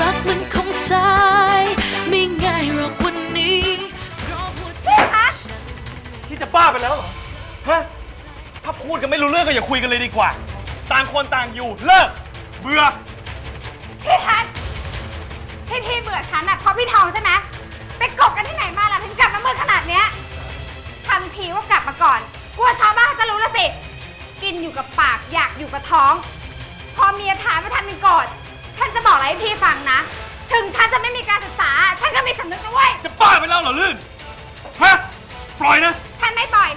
รักมันคงใช้ไม่ง่ายหรอกวันนี้เพราะหัวใจที่จะบ้าไปแล้วเหรอ ฮะ ถ้าพูดกันไม่รู้เรื่องก็อย่าคุยกันเลยดีกว่า ต่างคนต่างอยู่ เลิก เบื่อ พี่ทัศน์ที่พี่เบื่อฉันอะเพราะพี่ทองใช่ไหมไปกบกันที่ไหนมาล่ะถึงกลับมาเมื่อขนาดเนี้ยทำทีว่ากลับมาก่อน กลัวชาวบ้านจะรู้ละสิ กินอยู่กับปากอยากอยู่กับท้อง พอเมียถามมาทำเป็นโกรธ ฉันจะบอกอะไรให้พี่ฟังนะ ถึงฉันจะไม่มีการศึกษา ฉันก็มีสำนึกนะเว้ย จะบ้าไปแล้วเหรอลื่น ฮะ ปล่อยนะ ฉันไม่ปล่อย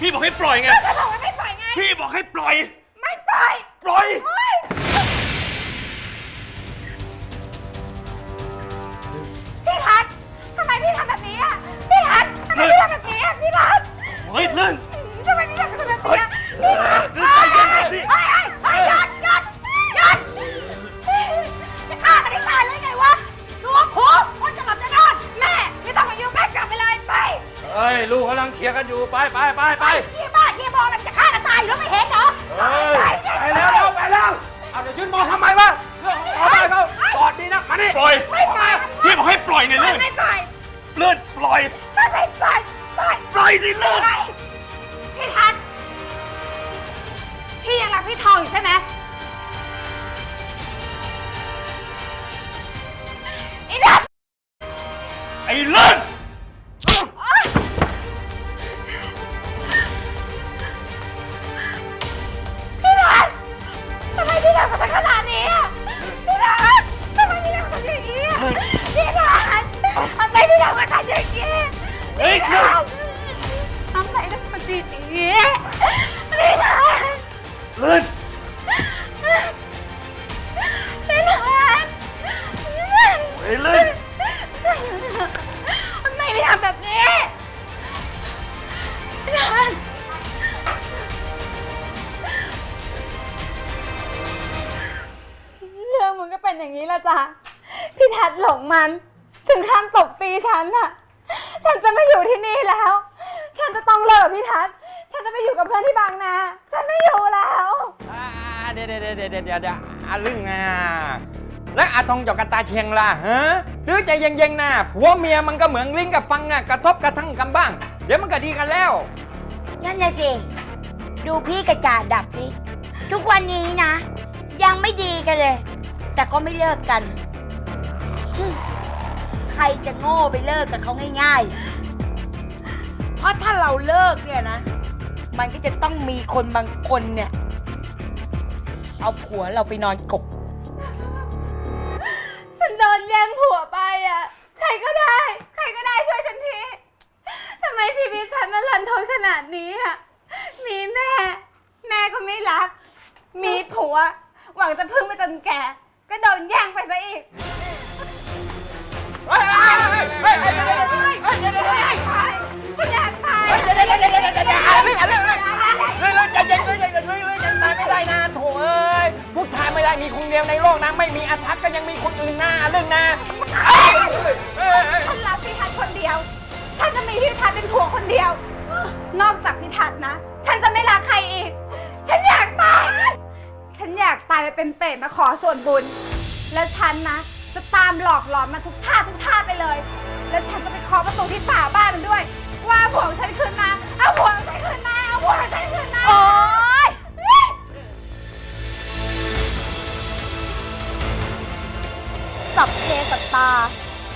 พี่บอกให้ปล่อยไงฉันบอกว่าไม่ปล่อยไง พี่บอกให้ปล่อย ไม่ปล่อยปล่อย เฮ้ยพี่ทัศน์ทำไมพี่ทำแบบนี้อะพี่ทัศน์ทำไมพี่ทำแบบนี้อะพี่ทัศน์เฮ้ยลื่น ทำไมพี่ทำกับฉันแบบเฮ้ยนี้อะเออเฮ้ยใจเย็นๆดิ เฮ้ยเฮ้ยเฮ้ยหยุ เฮ้ยลูกกำลังเคลียร์กันอยู่ไปไปไปไปยี่บ้ายี่บอมันจะฆ่ากันตายอยู่แล้วไม่เห็นเหรอเฮ้ยไปแล้วเร็วไปแล้วเอาเดี๋ยวยืนมองทำไมวะเรื่องของเขาได้เขากอดดีนะมานี่ปล่อยไม่ปล่อยพี่บอกให้ปล่อยไงลื่นไม่ปล่อยลื่นปล่อยฉันไม่ปล่อยปล่อยปล่อยสิลื่นปล่อยพี่ทัศน์พี่ยังรักพี่ทองอยู่ใช่ไหมอีนัทไอ้ลื่น ทองจอกกบตาเชียงล่ะฮะหรือใจเย็นๆนะผัวเมียมันก็เหมือนลิงกับฟังอะกระทบกระทั่งกันบ้าง เดี๋ยวมันก็ดีกันแล้ว นั่นน่ะสิ ดูพี่กระจาดดับสิ ทุกวันนี้นะ ยังไม่ดีกันเลย แต่ก็ไม่เลิกกัน ใครจะโง่ไปเลิกกับเขาง่าย ๆ เพราะถ้าเราเลิกเนี่ยนะ มันก็จะต้องมีคนบางคนเนี่ย เอาผัวเราไปนอนกบ ชีวิตฉันมันรันทดขนาดนี้อะ มีแม่ แม่ก็ไม่รัก มีผัว หวังจะพึ่งไปจนแก่ ก็โดนแย่งไปซะอีก เฮ้ยเฮ้ยเฮ้ยเฮ้ยเฮ้ยเฮ้ยเฮ้ยฉันอยากไปฉันอยากไปเดี๋ยวเดี๋ยวเดี๋ยวเดี๋ยวเดี๋ยวเดี๋ยวอะไรอะไรอะไรเฮ้ยเฮ้ยใจเย็นเฮ้ยเฮ้ยเฮ้ยเฮ้ยยังตายไม่ได้นะโถเอ้ยผู้ชายไม่ได้มีคนเดียวในโลกนะไม่มีอาทักก็ยังมีคนอื่นนะเรื่องนะเฮ้ยเฮ้ยเฮ้ยฉันรักพี่ทัศน์คนเดียวฉันจะมีพี่ทัศน์เป็นผัวคนเดียว นอกจากพี่ทัศน์นะ ฉันจะไม่รักใครอีก ฉันอยากตาย ฉันอยากตายไปเป็นเปรตมาขอส่วนบุญ แล้วฉันนะ จะตามหลอกหลอนมาทุกชาติทุกชาติไปเลย แล้วฉันจะไปเคาะประตูที่ป่าบ้านมันด้วย ว่าผัวของฉันคืนมา เอาผัวของฉันคืนมา เอาผัวของฉันคืนมา โอ๊ย สัพเพสัตตา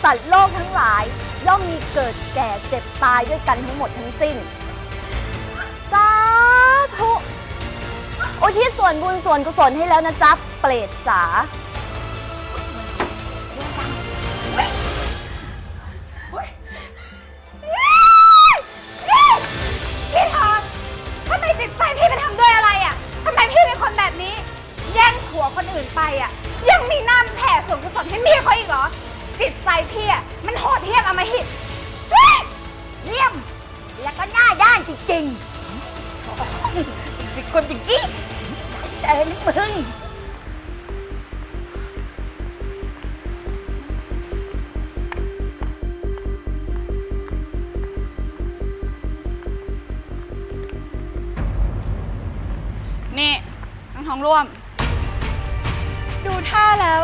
สัตว์โลกทั้งหลาย ย่อมมีเกิดแก่เจ็บตายด้วยกันทั้งหมดทั้งสิ้น สาธุ อุทิศส่วนบุญส่วนกุศลให้แล้วนะจ๊ะ เปรตจ๋า จริงเป็นคนอย่างนี้เอ้ยนี่มึง นี่น้งทองร่วม ดูท่าแล้ว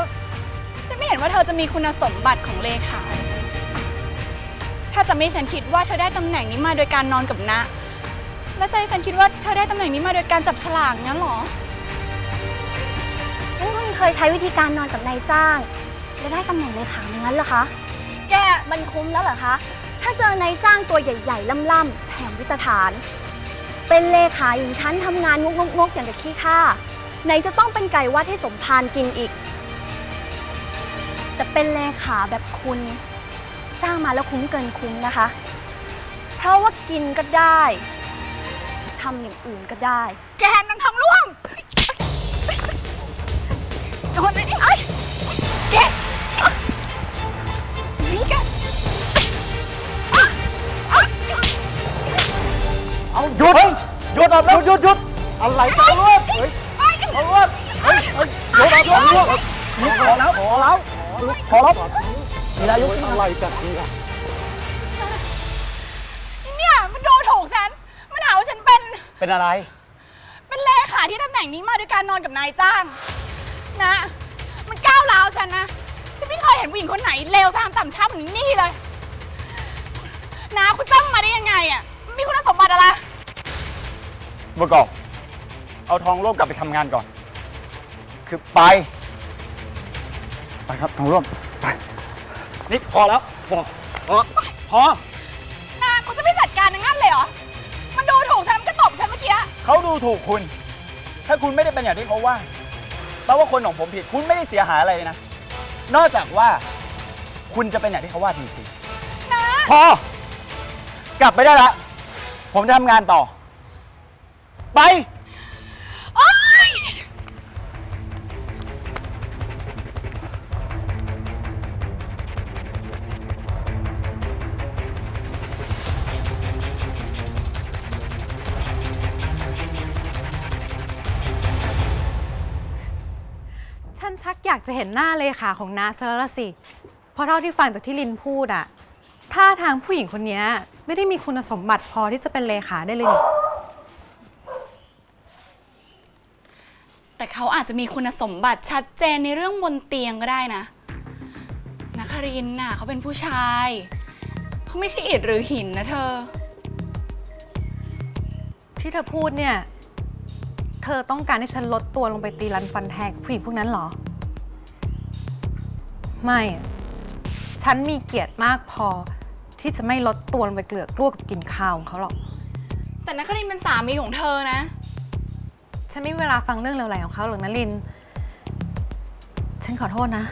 ฉันไม่เห็นนว่าเธอจะมีคุณสมบัติของเลขา ถ้าจะไม่ฉันคิดว่าเธอได้ตำแหน่งนี้มาโดยการนอนกับนะ แล้วจะให้ฉันคิดว่าเธอได้ตำแหน่งนี้มาโดยการจับฉลากงั้นเหรอนั่นคุณเคยใช้วิธีการนอนกับนายจ้าง และได้ตำแหน่งเลขาอย่างนั้นเหรอคะ แกมันคุ้มแล้วเหรอคะ ถ้าเจอนายจ้างตัวใหญ่ๆล่ำๆแถมวิตฐาน เป็นเลขาอย่างฉันทำงานงกๆๆอย่างกับขี้ข้าไหนจะต้องเป็นไก่วัดให้สมพานกินอีก แต่เป็นเลขาแบบคุณ จ้างมาแล้วคุ้มเกินคุ้มนะคะ เพราะว่ากินก็ได้ทำอย่างอื่นก็ได้ แกนางทองร่วงโดนเลยนี่ไอ้ยแกนี่แกอะอะเอาหยุดหยุดออกแล้วหยุดหยุดอะไรกันลูกเฮ้ยไปกันเอาลูกเฮ้ยเฮ้ยหยุดออกแล้วลูกพอแล้วพอแล้วพอแล้วมีนายกอะไรกันเนี่ยเนี่ย เป็นเป็นอะไร เป็นเลขาที่ตำแหน่งนี้มาด้วยการนอนกับนายจ้าง นะ มันก้าวร้าวฉันนะ ฉันไม่เคยเห็นผู้หญิงคนไหนเลวซามต่ำช้าเหมือนนี่เลย นะ คุณจ้างมาได้ยังไงอะมีคุณสมบัติอะไร เมื่อก่อนเอาทองร่วมกลับไปทำงานก่อน คือไป ไปครับทองร่วมไป นี่พอแล้วพอพอพอ เมื่อกี้เขาดูถูกคุณ ถ้าคุณไม่ได้เป็นอย่างที่เขาว่าแปลว่าคนของผมผิด คุณไม่ได้เสียหายอะไรเลยนะ นอกจากว่าคุณจะเป็นอย่างที่เขาว่าจริงนะๆพอกลับไปได้ละ ผมจะทำงานต่อ ไป ชักอยากจะเห็นหน้าเลขาของนาซะแล้วละสิ เพราะเท่าที่ฟังจากที่ลินพูดอะท่าทางผู้หญิงคนนี้ไม่ได้มีคุณสมบัติพอที่จะเป็นเลขาได้เลยนี่แต่เขาอาจจะมีคุณสมบัติชัดเจนในเรื่องบนเตียงก็ได้นะนักครินทร์น่ะเขาเป็นผู้ชายเขาไม่ใช่อิฐหรือหินนะเธอ ที่เธอพูดเนี่ย เธอต้องการให้ฉันลดตัวลงไปตีรันฟันแทงกับผู้หญิงพวกนั้นเหรอ ไม่อะฉันมีเกียรติมากพอที่จะไม่ลดตัวลงไปเกลือกกลัวกับกินข้าวของเขาหรอก แต่นักครินทร์เป็นสามีของเธอนะ ฉันไม่มีเวลาฟังเรื่องเลวไหลของเขาหรอกนะลิน ฉันขอโทษนะ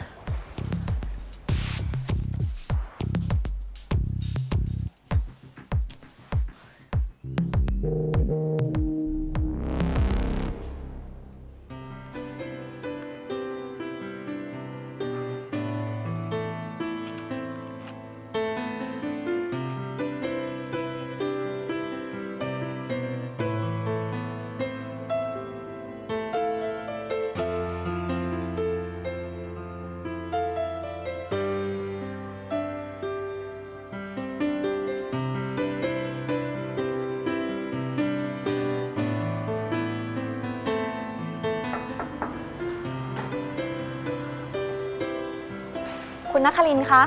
นัคคลินทร์คะ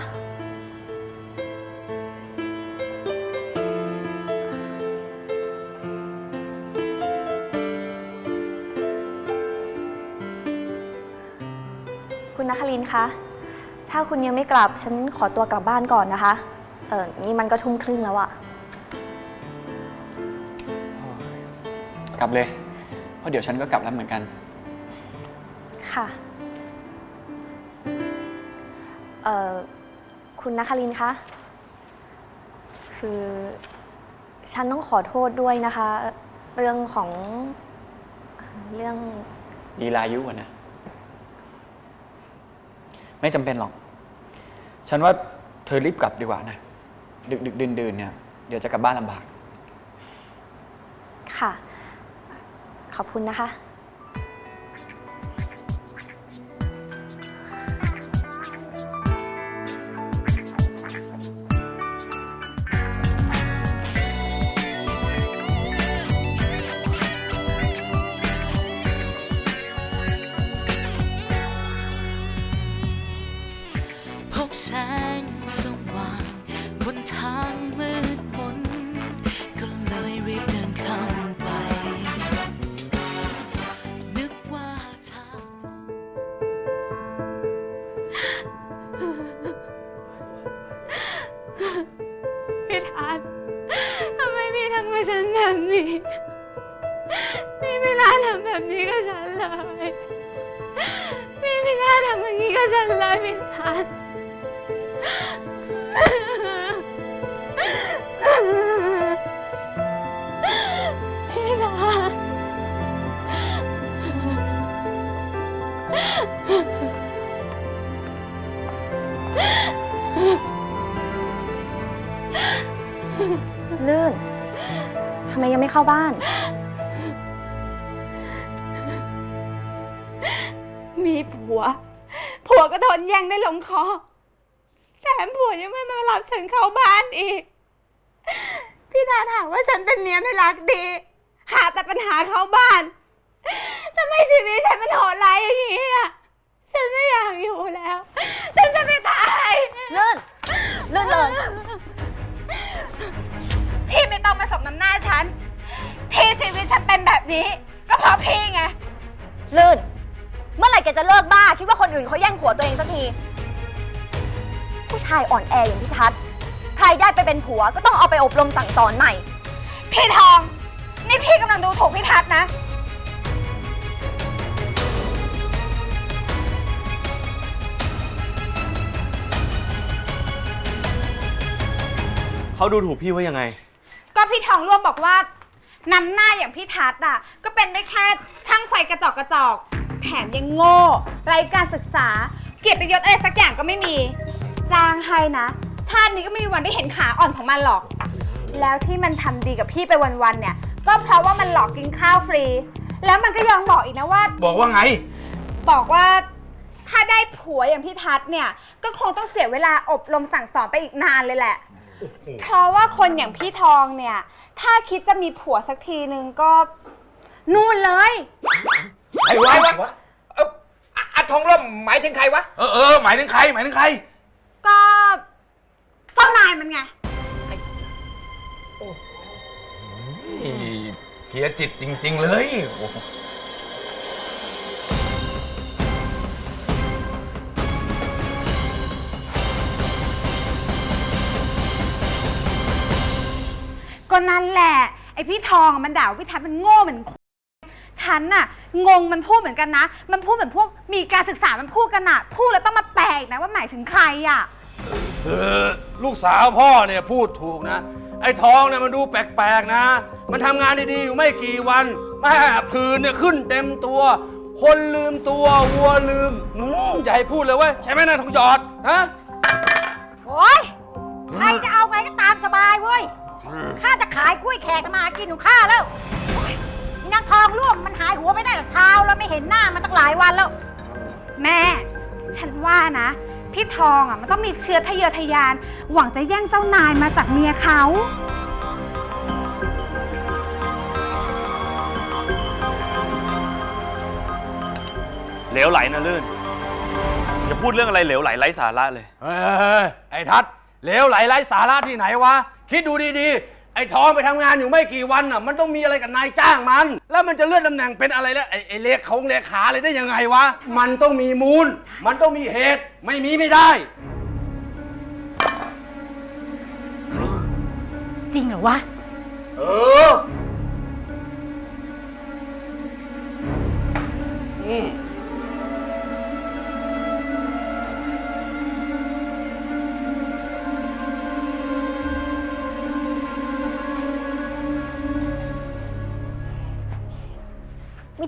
คุณนัคคลินทร์คะ ถ้าคุณยังไม่กลับ ฉันขอตัวกลับบ้านก่อนนะคะ เออนี่มันก็ทุ่มครึ่งแล้วอะกลับเลย เพราะเดี๋ยวฉันก็กลับแล้วเหมือนกัน ค่ะ เอ่อ คุณนัคคลินทร์คะ คือฉันต้องขอโทษด้วยนะคะ เรื่องของเรื่อง ลีลายุอะนะ ไม่จำเป็นหรอก ฉันว่าเธอรีบกลับดีกว่านะ ดึกดึกดื่นดื่นๆเนี่ย เดี๋ยวจะกลับบ้านลำบาก ค่ะ ขอบคุณนะคะ เลยพี่ไม่น่าทำอย่างนี้กับฉันเลยพี่ทัศน์พี่ทัศน์ลื่น ทำไมยังไม่เข้าบ้าน มีผัว ผัวก็โดนแย่งได้ลงคอ แถมผัวยังไม่มารับฉันเข้าบ้านอีก พี่ทาถามว่าฉันเป็นเมียไม่รักดี หาแต่ปัญหาเข้าบ้านทำไมชีวิตฉันมันโหดร้ายอย่างนี้อะ ฉันไม่อยากอยู่แล้ว ฉันจะไปตายลื่นลื่นเลยพี่ไม่ต้องมาสมน้ำหน้าฉัน ที่ชีวิตฉันเป็นแบบนี้ ก็เพราะพี่ไงลื่น เมื่อไหร่แกจะเลิกบ้า คิดว่าคนอื่นเขาแย่งผัวตัวเองสักที ผู้ชายอ่อนแออย่างพี่ทัศน์ใครได้ไปเป็นผัวก็ต้องเอาไปอบรมสั่งสอนใหม่ พี่ทอง นี่พี่กำลังดูถูกพี่ทัศน์นะ เขาดูถูกพี่ว่ายังไง ก็พี่ทองร่วมบอกว่านำหน้าอย่างพี่ทัศน์อะ ก็เป็นได้แค่ช่างไฟกระจอกกระจอก แถมยังโง่ไร้การศึกษา เกียรติยศอะไรสักอย่างก็ไม่มีจ้างให้นะ ชาตินี้ก็ไม่มีวันได้เห็นขาอ่อนของมันหรอก แล้วที่มันทำดีกับพี่ไปวันๆเนี่ย ก็เพราะว่ามันหลอกกินข้าวฟรี แล้วมันก็ยังบอกอีกนะว่า บอกว่าไง บอกว่าถ้าได้ผัวอย่างพี่ทัศน์เนี่ย ก็คงต้องเสียเวลาอบรมสั่งสอนไปอีกนานเลยแหละ เพราะว่าคนอย่างพี่ทองเนี่ย ถ้าคิดจะมีผัวสักทีนึงก็นู่นเลย ใครวะวะเอ้าอะอะทองร่มหมายถึงใครวะ เออเออหมายถึงใครหมายถึงใคร ก็เจ้านายมันไง เพียจิตจริง ๆ เลยโอ้โหก็นั่นแหละ ไอพี่ทองมันด่าว่าพี่ทัศน์มันโง่เหมือน ฉันน่ะงงมันพูดเหมือนกันนะ มันพูดเหมือนพวกมีการศึกษามันพูดกันอะพูดแล้วต้องมาแปลอีกนะว่าหมายถึงใครอะคือลูกสาวพ่อเนี่ยพูดถูกนะ ไอ้ทองเนี่ยมันดูแปลกๆนะ มันทำงานดีๆ อยู่ไม่กี่วันแม่ผื่นเนี่ยขึ้นเต็มตัว คนลืมตัววัวลืมอืมอย่าให้พูดเลยเว้ยใช่ไหมนะทองจอดฮะโอ๊ยใครจะเอาไงก็ตามสบายเว้ย ข้าจะขายกล้วยแขกมาหากินของข้าแล้วโอ๊ย นางทองร่วมมันหายหัวไปได้แต่เช้าแล้วไม่เห็นหน้ามันตั้งหลายวันแล้ว แม่ ฉันว่านะ พี่ทองอะมันต้องมีเชื้อทะเยอทะยาน หวังจะแย่งเจ้านายมาจากเมียเขา เหลวไหลนะลื่น อย่าพูดเรื่องอะไรเหลวไหลไร้สาระเลย เฮ้ยไอ้ทัศน์เหลวไหลไร้สาระที่ไหนวะ คิดดูดีๆ ไอ้ทองไปทำงานอยู่ไม่กี่วันน่ะ มันต้องมีอะไรกับนายจ้างมัน แล้วมันจะเลื่อนตำแหน่งเป็นอะไรแล้วไอ้ไอ้เลขาเลขาอะไรได้ยังไงวะ มันต้องมีมูล มันต้องมีเหตุ ไม่มีไม่ได้ จริงเหรอวะ เออ อืม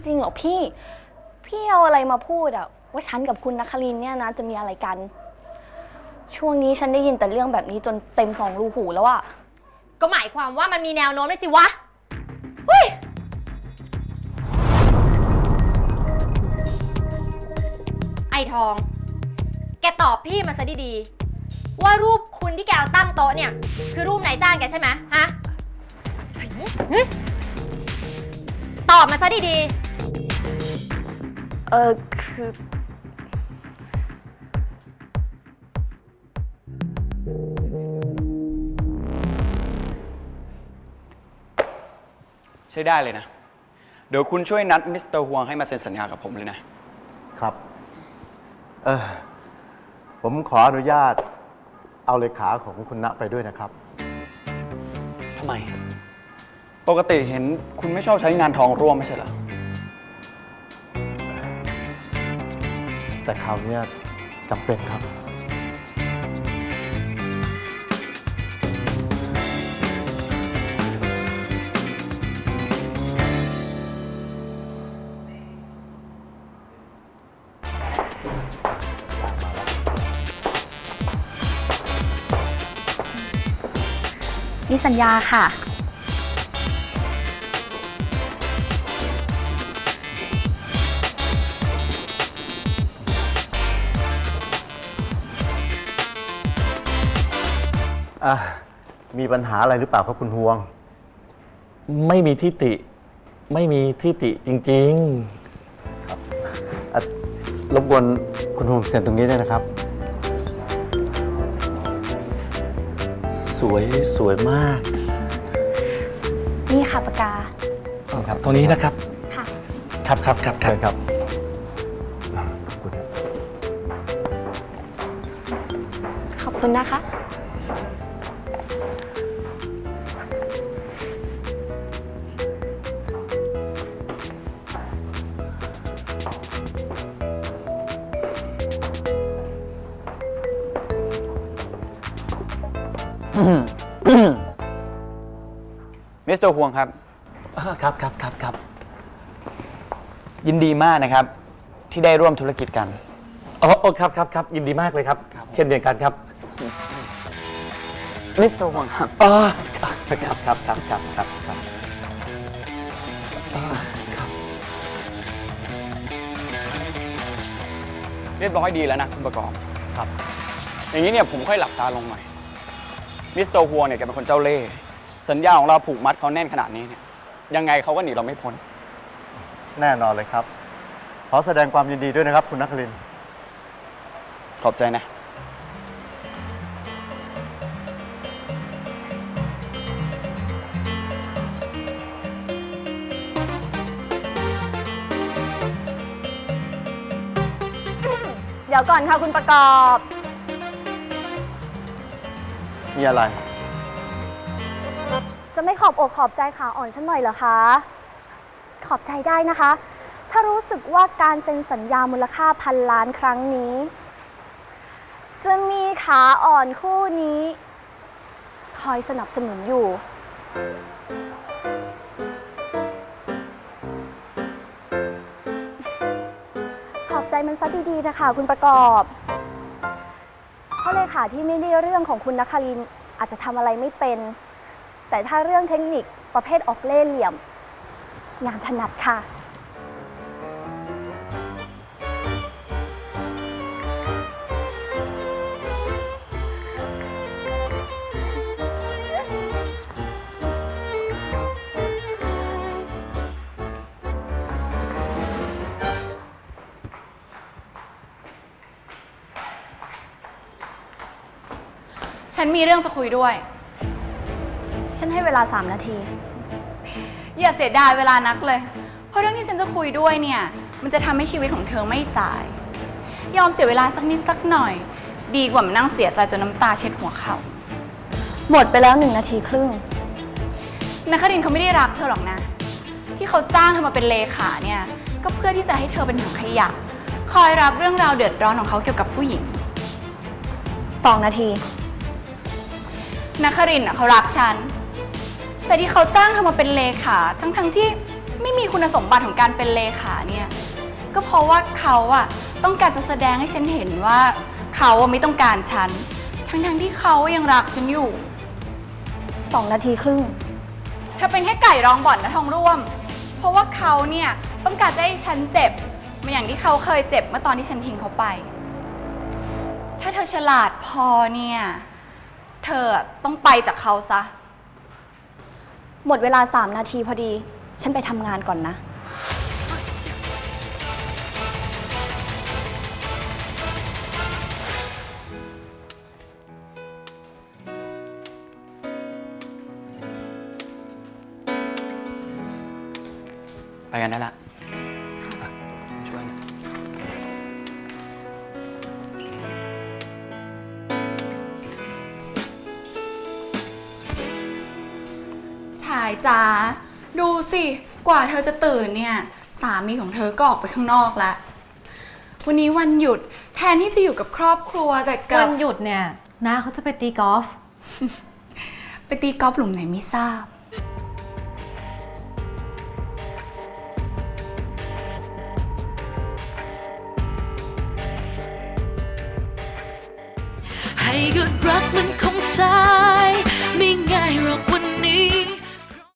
จริงหรอกพี่ พี่เอาอะไรมาพูดอะว่าฉันกับคุณนัครินเนี่ยนะจะมีอะไรกัน ช่วงนี้ฉันได้ยินแต่เรื่องแบบนี้จนเต็มสองรูหูแล้วอะก็หมายความว่ามันมีแนวโน้มเลยสิวะเฮ้ยไอทอง แกตอบพี่มาซะดีๆ ว่ารูปคุณที่แกเอาตั้งโต๊ะเนี่ย คือรูปนายจ้างแกใช่ไหมฮะ ตอบมาซะดีๆ เออคือ ใช้ได้เลยนะ เดี๋ยวคุณช่วยนัดมิสเตอร์ฮวงให้มาเซ็นสัญญากับผมเลยนะ ครับ เออผมขออนุญาตเอาเลขาของคุณณไปด้วยนะครับ ทำไม ปกติเห็นคุณไม่ชอบใช้งานทองร่วมไม่ใช่เหรอ แต่คราวเนี้ยจำเป็นครับนี่สัญญาค่ะ อะมีปัญหาอะไรหรือเปล่าครับคุณฮวง ไม่มีทิติไม่มีทิติจริงอะรบกวนคุณฮวงเซ็นตรงนี้ด้วยนะครับ ๆ สวยสวยมากนี่ค่ะปากกา ครับตรงนี้นะครับ ค่ะ ครับครับครับครัเชิบญครับอะขอบคุณครับขอบคุณนะคะ มิสเตอร์ฮวงครับ ครับครับครับครับ ยินดีมากนะครับ ที่ได้ร่วมธุรกิจกัน อ๋ออ๋อครับครับครับยินดีมากเลยครับ เช่นเดียวกันครับมิสเตอร์ฮวงครับ อ๋อครับครับครับครับครับครับอ่าครับเรียบร้อยดีแล้วนะคุณประกอบ ครับ อย่างนี้เนี่ยผมค่อยหลับตาลงหน่อย มิสเตอร์ฮวงเนี่ยแกเป็นคนเจ้าเล่ห์สัญญาของเราผูกมัดเขาแน่นขนาดนี้เนี่ยยังไงเขาก็หนีเราไม่พ้น แน่นอนเลยครับ ขอแสดงความยินดีด้วยนะครับ คุณนักลินทร์ขอบใจนะ เดี๋ยวก่อนค่ะคุณประกอบ มีอะไร จะไม่ขอบอกขอบใจขาอ่อนฉันหน่อยเหรอคะ ขอบใจได้นะคะ ถ้ารู้สึกว่าการเซ็นสัญญามูลค่าพันล้านครั้งนี้ จะมีขาอ่อนคู่นี้ คอยสนับสนุนอยู่ ขอบใจมันซะดีๆนะคะ คุณประกอบ เพราะเลขาที่ไม่ได้เรื่องของคุณนครินทร์อาจจะทำอะไรไม่เป็น แต่ถ้าเรื่องเทคนิคประเภทออกเล่ห์เหลี่ยม งานถนัดค่ะ มีเรื่องจะคุยด้วย ฉันให้เวลา 3 นาที อย่าเสียดายเวลานักเลย เพราะเรื่องที่ฉันจะคุยด้วยเนี่ย มันจะทำให้ชีวิตของเธอไม่สาย ยอมเสียเวลาสักนิดสักหน่อย ดีกว่ามานั่งเสียใจจนน้ำตาเช็ดหัวเขาหมดไปแล้ว 1 นาทีครึ่ง นักคดินทร์เขาไม่ได้รักเธอหรอกนะ ที่เขาจ้างเธอมาเป็นเลขาเนี่ย ก็เพื่อที่จะให้เธอเป็นถังขยะ คอยรับเรื่องราวเดือดร้อนของเขาเกี่ยวกับผู้หญิง 2 นาที นักครินทร์น่ะเขารักฉัน แต่ที่เขาจ้างเธอมาเป็นเลขา ทั้งๆที่ไม่มีคุณสมบัติของการเป็นเลขาเนี่ย ก็เพราะว่าเขาอะต้องการจะแสดงให้ฉันเห็นว่าเขาอะไม่ต้องการฉัน ทั้งๆที่เขายังรักฉันอยู่2นาทีครึ่ง เธอเป็นแค่ไก่รองบ่อนนะทองร่วม เพราะว่าเขาเนี่ยต้องการจะให้ฉันเจ็บเหมาอย่างที่เขาเคยเจ็บเมื่อตอนที่ฉันทิ้งเขาไป ถ้าเธอฉลาดพอเนี่ย เธอต้องไปจากเขาซะ หมดเวลา 3 นาทีพอดี ฉันไปทำงานก่อนนะายจ๋าดูสิ กว่าเธอจะตื่นเนี่ย สามีของเธอก็ออกไปข้างนอกแล้ว วันนี้วันหยุดแทนที่จะอยู่กับครอบครัวแต่กลัวับนหยุดเนี่ยน้าเขาจะไปตีกอล์ฟไปตีกอล์ฟหลุมไหนไม่ทราบ ให้หยุดรักมันของฉั